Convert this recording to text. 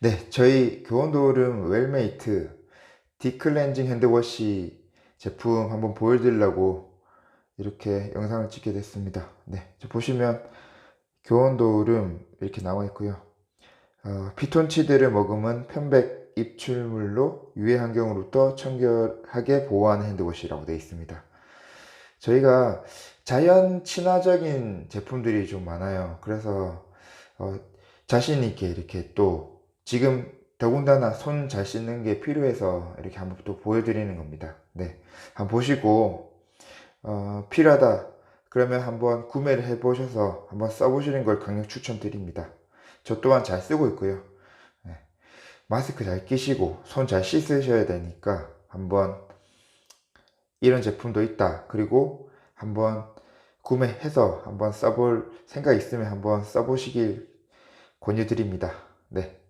네, 저희 교원도름 웰메이트 디클렌징 핸드워시 제품 한번 보여드리려고 이렇게 영상을 찍게 됐습니다. 네, 저 보시면 교원도름 이렇게 나와 있고요. 어, 피톤치드를 머금은 편백 입출물로 유해 환경으로부터 청결하게 보호하는 핸드워시라고 되어 있습니다. 저희가 자연 친화적인 제품들이 좀 많아요. 그래서 어, 자신 있게 이렇게 또 지금 더군다나 손 잘 씻는 게 필요해서 이렇게 한번 또 보여드리는 겁니다. 네, 한번 보시고 어, 필요하다 그러면 한번 구매를 해보셔서 한번 써보시는 걸 강력 추천드립니다. 저 또한 잘 쓰고 있고요. 네, 마스크 잘 끼시고 손 잘 씻으셔야 되니까 한번 이런 제품도 있다. 그리고 한번 구매해서 한번 써볼 생각 있으면 한번 써보시길 권유드립니다. 네.